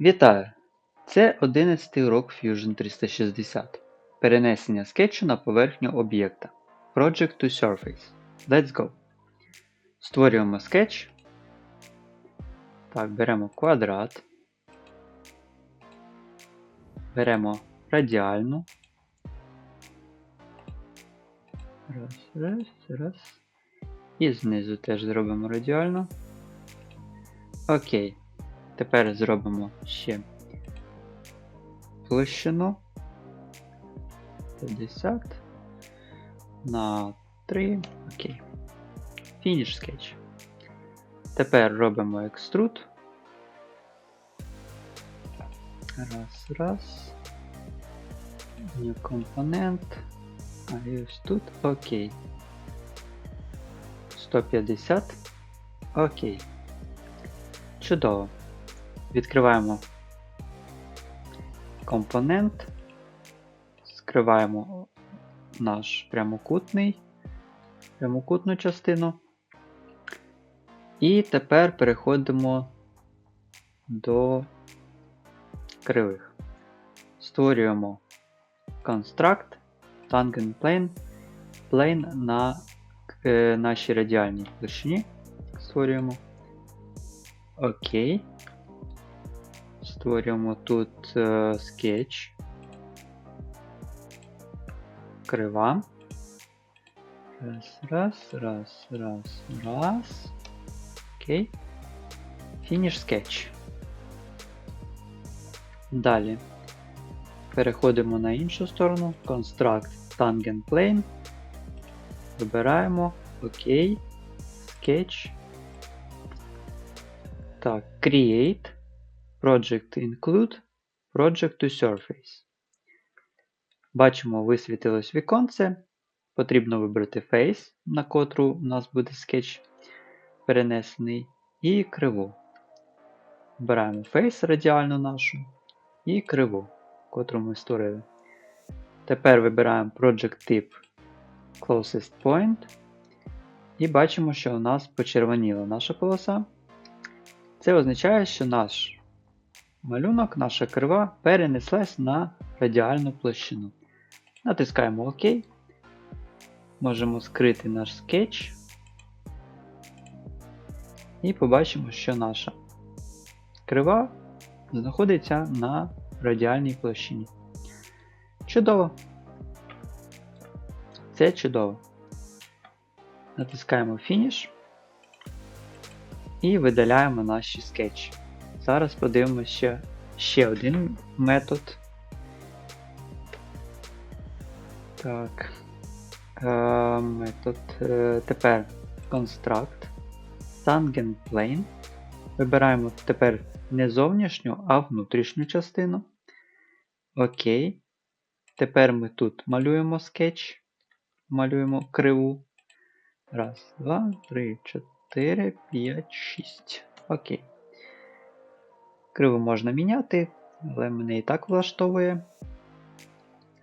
Вітаю! Це 11 урок Fusion 360. Перенесення скетчу на поверхню об'єкта. Project to Surface. Let's go. Створюємо скетч. Так, беремо квадрат. Беремо радіальну. Раз, раз, раз. І знизу теж зробимо радіально. Окей. Тепер зробимо ще площину 50 на 3. Окей. Фініш скетч. Тепер робимо екструд. Раз, раз. New компонент. А і ось тут. Окей. 150. Окей. Чудово. Відкриваємо компонент, скриваємо наш прямокутний, прямокутну частину. І тепер переходимо до кривих. Створюємо construct tangent plane, plane на е, нашій радіальній площині. Створюємо. Окей. Створюємо тут е. Крива. Раз, раз, раз, раз, раз. Окей. Фініш скетч. Далі. Переходимо на іншу сторону. Construct Tangent Plane. Вибираємо. Окей. Sketch. Так, Create. Project Include. Project to Surface. Бачимо, висвітилось віконце. Потрібно вибрати Face, на котру у нас буде скетч перенесений, і криву. Вибираємо Face радіальну нашу і криву, котру ми створили. Тепер вибираємо Project Type Closest Point. І бачимо, що у нас почервоніла наша полоса. Це означає, що наш малюнок, наша крива перенеслась на радіальну площину. Натискаємо ОК. Можемо скрити наш скетч. І побачимо, що наша крива знаходиться на радіальній площині. Чудово! Це чудово. Натискаємо Finish і видаляємо наші скетчі. Зараз подивимося ще, один метод. Так. Е, метод. Е, тепер Construct. Tangent Plane. Вибираємо тепер не зовнішню, а внутрішню частину. Окей. Тепер ми тут малюємо скетч. Малюємо криву. Раз, два, три, чотири, п'ять, шість. Окей. Криву можна міняти, але мене і так влаштовує.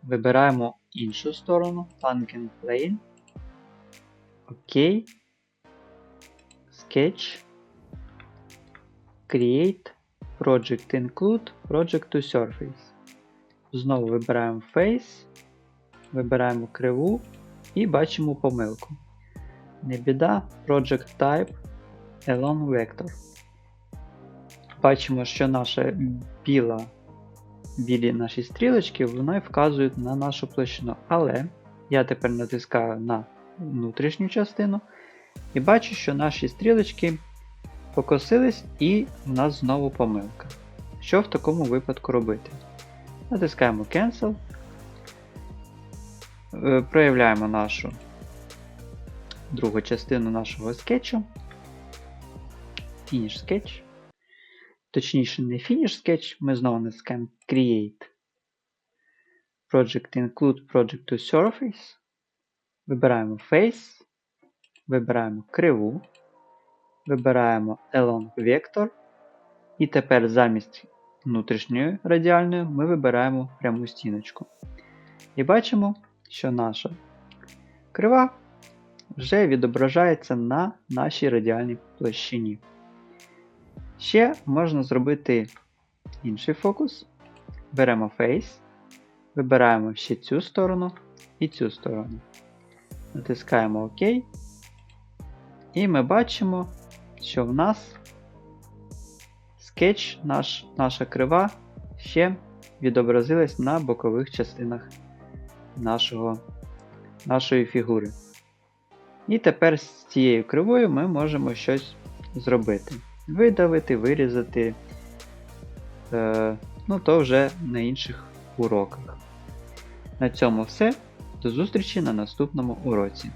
Вибираємо іншу сторону, Tangent Plane. Окей. Sketch. Create. Project Include. Project to Surface. Знову вибираємо Face. Вибираємо криву і бачимо помилку. Не біда. Project Type Elon Vector. Бачимо, що наша біла білі наші стрілочки вони вказують на нашу площину. Але я тепер натискаю на внутрішню частину і бачу, що наші стрілочки покосились і в нас знову помилка. Що в такому випадку робити? Натискаємо Cancel, Е, проявляємо нашу другу частину нашого скетчу. Finish Sketch. Точніше, не Finish Sketch, ми знову натискаємо Create. Project Include Project to Surface. Вибираємо Face. Вибираємо криву. Вибираємо Elong Vector. І тепер замість внутрішньої радіальної ми вибираємо пряму стіночку. І бачимо, що наша крива вже відображається на нашій радіальній площині. Ще можна зробити інший фокус. Беремо Face, вибираємо ще цю сторону і цю сторону. Натискаємо ОК. І ми бачимо, що в нас скетч, наш, наша крива ще відобразилась на бокових частинах нашого, нашої фігури. І тепер з цією кривою ми можемо щось зробити. Видавити, вирізати. Е, ну, то вже на інших уроках. На цьому все. До зустрічі на наступному уроці.